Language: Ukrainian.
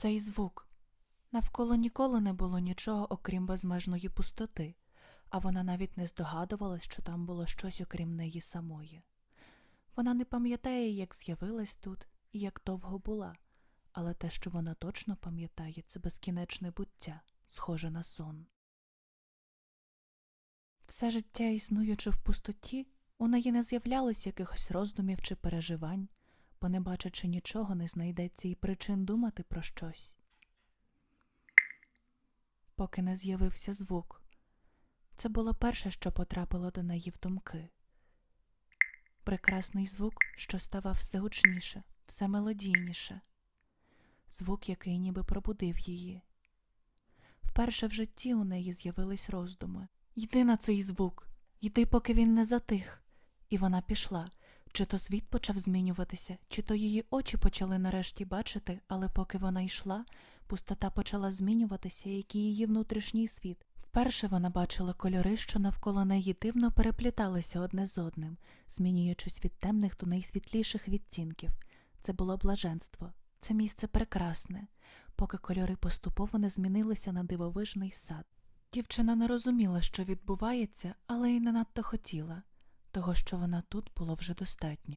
Цей звук. Навколо ніколи не було нічого, окрім безмежної пустоти, а вона навіть не здогадувалась, що там було щось окрім неї самої. Вона не пам'ятає, як з'явилась тут і як довго була, але те, що вона точно пам'ятає, це безкінечне буття, схоже на сон. Все життя, існуючи в пустоті, у неї не з'являлось якихось роздумів чи переживань, бо, не бачачи нічого, не знайдеться і причин думати про щось. Поки не з'явився звук. Це було перше, що потрапило до неї в думки. Прекрасний звук, що ставав все гучніше, все мелодійніше. Звук, який ніби пробудив її. Вперше в житті у неї з'явились роздуми. Йди на цей звук, йди, поки він не затих. І вона пішла. Чи то світ почав змінюватися, чи то її очі почали нарешті бачити, але поки вона йшла, пустота почала змінюватися, як і її внутрішній світ. Вперше вона бачила кольори, що навколо неї дивно перепліталися одне з одним, змінюючись від темних до найсвітліших відтінків. Це було блаженство, це місце прекрасне, поки кольори поступово не змінилися на дивовижний сад. Дівчина не розуміла, що відбувається, але й не надто хотіла. Того, що вона тут, було вже достатньо.